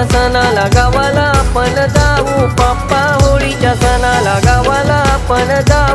होळीच्या सणाला गावाला आपण जाऊ. पप्पा होळीच्या सणाला गावाला आपण जाऊ.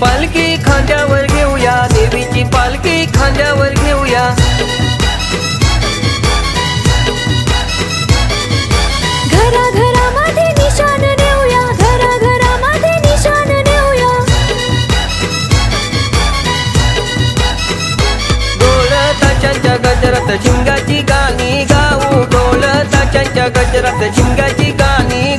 पालखी खांद्यावर घेऊया देवीची पालखी खांद्यावर घेऊया. गजरात शिंगाची गाणी गाऊ गजरात शिंगाची गाणी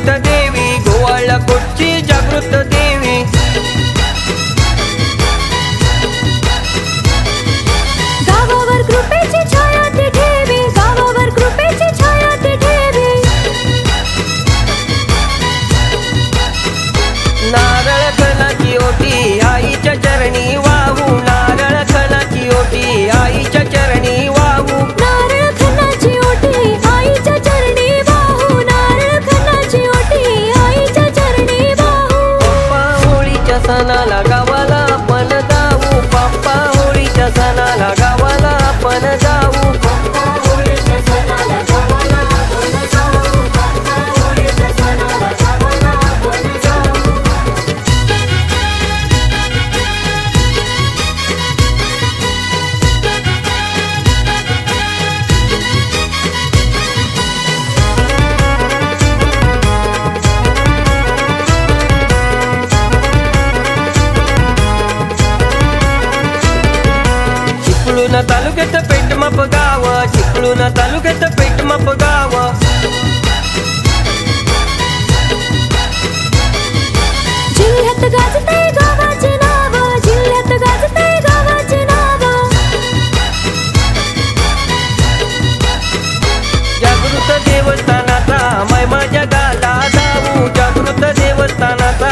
that ना तालुक्यात पेट माप गाव जागृत देवस्थानाचा मै माझ्या जाऊ. जागृत देवस्थानाचा